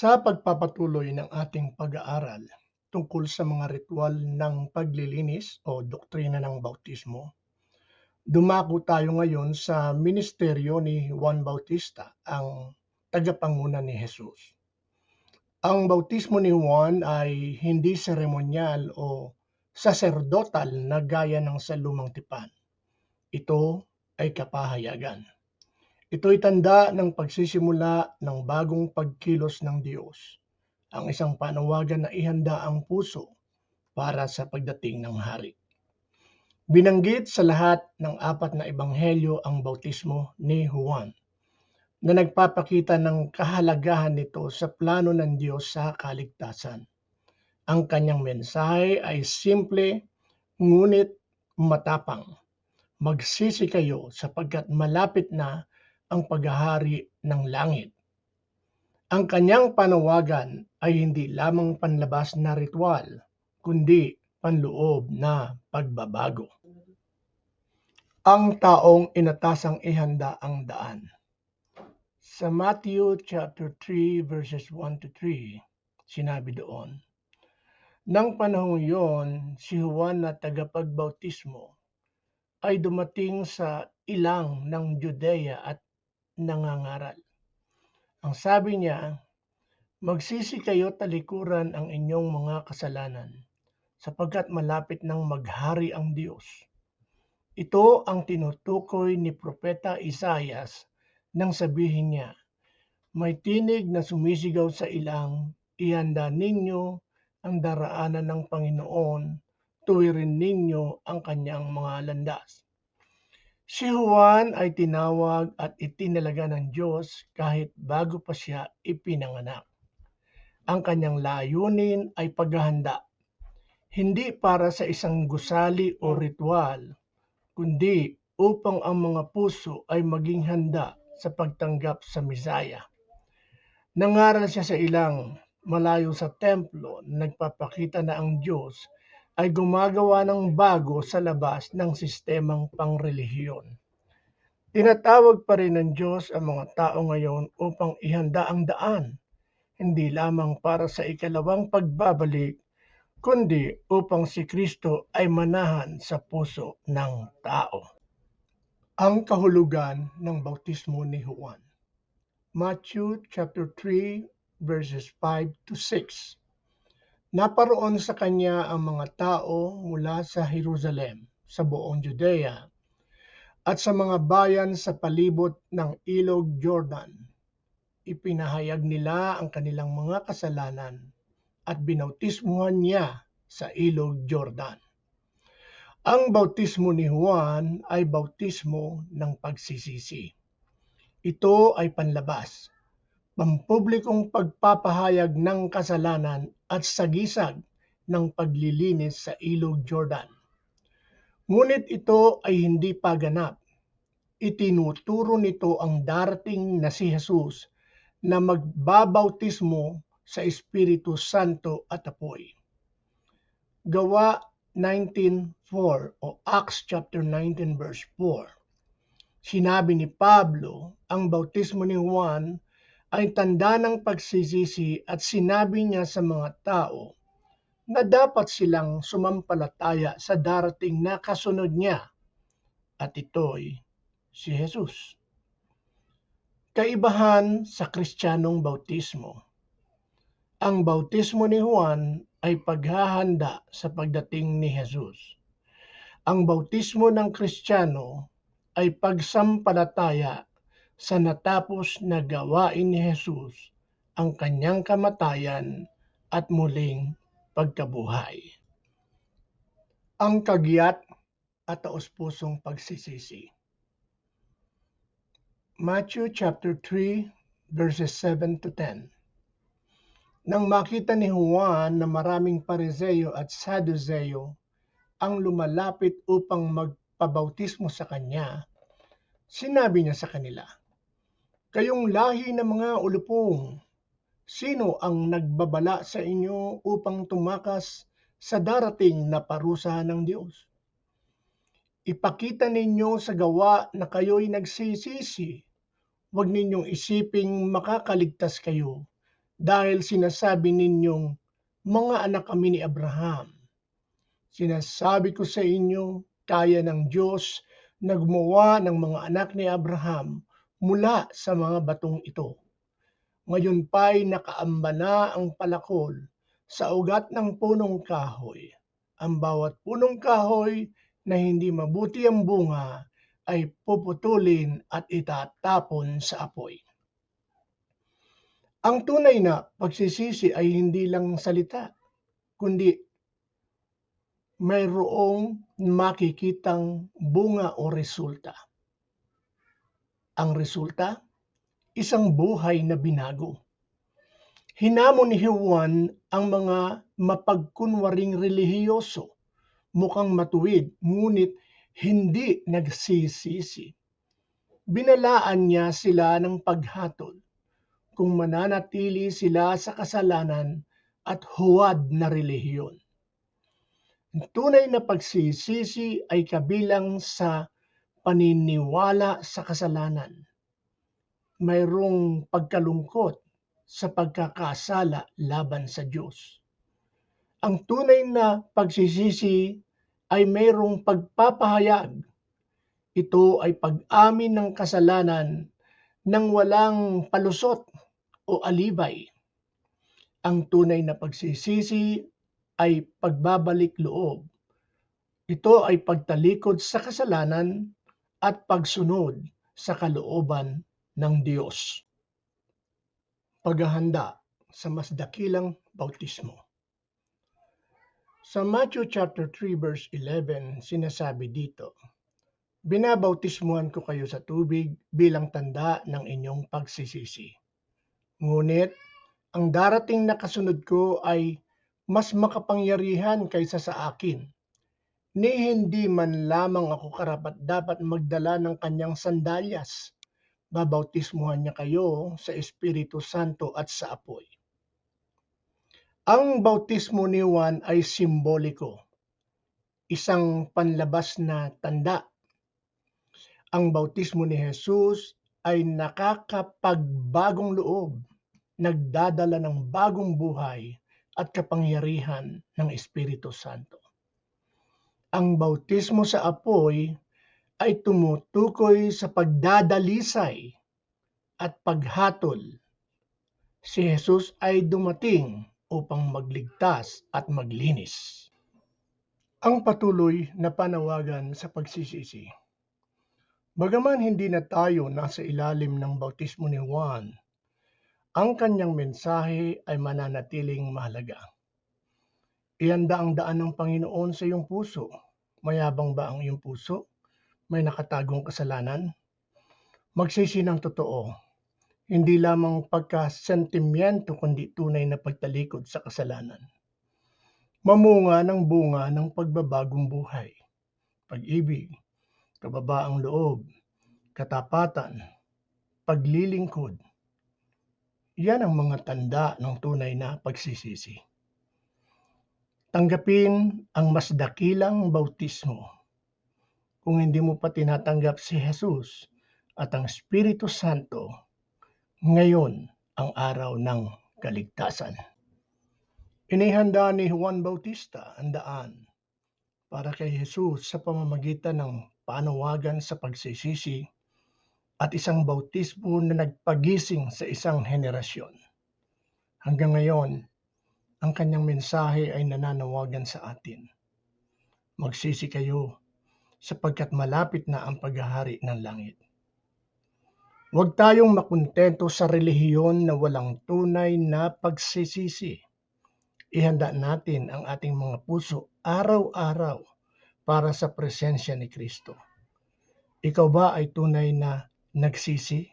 Sa pagpapatuloy ng ating pag-aaral tungkol sa mga ritual ng paglilinis o doktrina ng bautismo, dumako tayo ngayon sa ministeryo ni Juan Bautista, ang tagapanguna ni Jesus. Ang bautismo ni Juan ay hindi seremonyal o saserdotal na gaya ng sa lumang tipan. Ito ay kapahayagan. Ito'y tanda ng pagsisimula ng bagong pagkilos ng Diyos, ang isang panawagan na ihanda ang puso para sa pagdating ng hari. Binanggit sa lahat ng apat na ebanghelyo ang bautismo ni Juan na nagpapakita ng kahalagahan nito sa plano ng Diyos sa kaligtasan. Ang kanyang mensahe ay simple ngunit matapang. Magsisi kayo sapagkat malapit na ang paghahari ng langit. Ang kanyang panawagan ay hindi lamang panlabas na ritual, kundi panloob na pagbabago. Ang taong inatasang ihanda ang daan. Sa Matthew chapter 3 verses 1 to 3, sinabi doon, Nang panahong yon, si Juan na tagapagbautismo ay dumating sa ilang ng Judea at nangangaral. Ang sabi niya, Magsisi kayo talikuran ang inyong mga kasalanan, sapagkat malapit nang maghari ang Diyos. Ito ang tinutukoy ni Propeta Isayas nang sabihin niya, May tinig na sumisigaw sa ilang, ihanda ninyo ang daraanan ng Panginoon, tuwirin ninyo ang kanyang mga landas. Si Juan ay tinawag at itinalaga ng Diyos kahit bago pa siya ipinanganak. Ang kanyang layunin ay paghahanda, hindi para sa isang gusali o ritual, kundi upang ang mga puso ay maging handa sa pagtanggap sa Misaya. Nangaral siya sa ilang malayo sa templo, nagpapakita na ang Diyos ay gumagawa ng bago sa labas ng sistemang pangrelihiyon. Tinatawag pa rin ng Diyos ang mga tao ngayon upang ihanda ang daan, hindi lamang para sa ikalawang pagbabalik, kundi upang si Kristo ay manahan sa puso ng tao. Ang kahulugan ng bautismo ni Juan. Matthew chapter 3 verses 5 to 6. Naparoon sa kanya ang mga tao mula sa Jerusalem, sa buong Judea, at sa mga bayan sa palibot ng Ilog Jordan. Ipinahayag nila ang kanilang mga kasalanan at binautismuhan niya sa Ilog Jordan. Ang bautismo ni Juan ay bautismo ng pagsisisi. Ito ay panlabas, pampublikong pagpapahayag ng kasalanan at sagisag ng paglilinis sa ilog Jordan. Ngunit ito ay hindi paganap. Itinuturo nito ang darating na si Jesus na magbabautismo sa Espiritu Santo at apoy. Gawa 19.4 o Acts chapter 19 verse 4. Sinabi ni Pablo, ang bautismo ni Juan ay tanda ng pagsisisi at sinabi niya sa mga tao na dapat silang sumampalataya sa darating na kasunod niya at ito'y si Jesus. Kaibahan sa Kristiyanong bautismo. Ang bautismo ni Juan ay paghahanda sa pagdating ni Jesus. Ang bautismo ng Kristiyano ay pagsampalataya sa natapos na gawain ni Jesus ang kanyang kamatayan at muling pagkabuhay. Ang kagiyat at taos-pusong pagsisisi. Matthew chapter 3 verses 7 to 10. Nang makita ni Juan na maraming pariseyo at saduseyo ang lumalapit upang magpabautismo sa kanya, sinabi niya sa kanila, Kayong lahi ng mga ulupong, sino ang nagbabala sa inyo upang tumakas sa darating na parusa ng Diyos? ipakita ninyo sa gawa na kayo'y nagsisisi. Huwag ninyong isiping makakaligtas kayo dahil sinasabi ninyong mga anak kami ni Abraham. Sinasabi ko sa inyo, kaya ng Diyos na gumawa ng mga anak ni Abraham mula sa mga batong ito. Ngayon pa'y nakaamba na ang palakol sa ugat ng punong kahoy. Ang bawat punong kahoy na hindi mabuti ang bunga ay puputulin at itatapon sa apoy. Ang tunay na pagsisisi ay hindi lang salita, kundi mayroong makikitang bunga o resulta. Ang resulta, isang buhay na binago. Hinamon ni Juan ang mga mapagkunwaring relihiyoso, mukhang matuwid, ngunit hindi nagsisisi. Binalaan niya sila ng paghatol kung mananatili sila sa kasalanan at huwad na relihiyon. Tunay na pagsisisi ay kabilang sa paniniwala sa kasalanan. Mayroong pagkalungkot sa pagkakasala laban sa Diyos. Ang tunay na pagsisisi ay mayroong pagpapahayag. Ito ay pag-amin ng kasalanan nang walang palusot o alibay. Ang tunay na pagsisisi ay pagbabalik loob. Ito ay pagtalikod sa kasalanan at pagsunod sa kalooban ng Diyos. Paghahanda sa mas dakilang bautismo. Sa Matthew chapter 3 verse 11, sinasabi dito, Binabautismuhan ko kayo sa tubig bilang tanda ng inyong pagsisisi. Ngunit, ang darating na kasunod ko ay mas makapangyarihan kaysa sa akin. Ni hindi man lamang ako karapat dapat magdala ng kanyang sandalyas babautismuhan niya kayo sa Espiritu Santo at sa apoy. Ang bautismo ni Juan ay simboliko, isang panlabas na tanda. Ang bautismo ni Jesus ay nakakapagbagong loob, nagdadala ng bagong buhay at kapangyarihan ng Espiritu Santo. Ang bautismo sa apoy ay tumutukoy sa pagdadalisay at paghatol. Si Jesus ay dumating upang magligtas at maglinis. Ang patuloy na panawagan sa pagsisisi. Bagaman hindi na tayo nasa ilalim ng bautismo ni Juan, ang kanyang mensahe ay mananatiling mahalaga. Ihanda ang daan ng Panginoon sa iyong puso. Mayabang ba ang iyong puso? may nakatagong kasalanan? Magsisi ng totoo, hindi lamang pagkasentimiento kundi tunay na pagtalikod sa kasalanan. Mamunga ng bunga ng pagbabagong buhay, pag-ibig, kababaang loob, katapatan, paglilingkod. Yan ang mga tanda ng tunay na pagsisisi. Tanggapin ang mas dakilang bautismo kung hindi mo pa tinatanggap si Jesus at ang Espiritu Santo, ngayon ang araw ng kaligtasan. Inihanda ni Juan Bautista ang daan para kay Jesus sa pamamagitan ng panawagan sa pagsisisi at isang bautismo na nagpagising sa isang henerasyon. Hanggang ngayon, ang kanyang mensahe ay nananawagan sa atin. Magsisi kayo sapagkat malapit na ang paghahari ng langit. Huwag tayong makontento sa relihiyon na walang tunay na pagsisisi. Ihanda natin ang ating mga puso araw-araw para sa presensya ni Kristo. Ikaw ba ay tunay na nagsisi?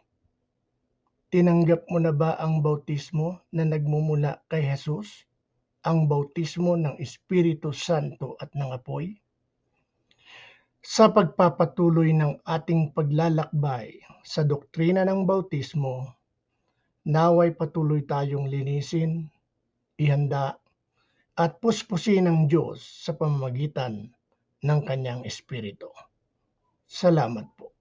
Tinanggap mo na ba ang bautismo na nagmumula kay Jesus? Ang bautismo ng Espiritu Santo at ng apoy? Sa pagpapatuloy ng ating paglalakbay sa doktrina ng bautismo, naway patuloy tayong linisin, ihanda, at puspusin ng Diyos sa pamamagitan ng Kanyang Espiritu. Salamat po.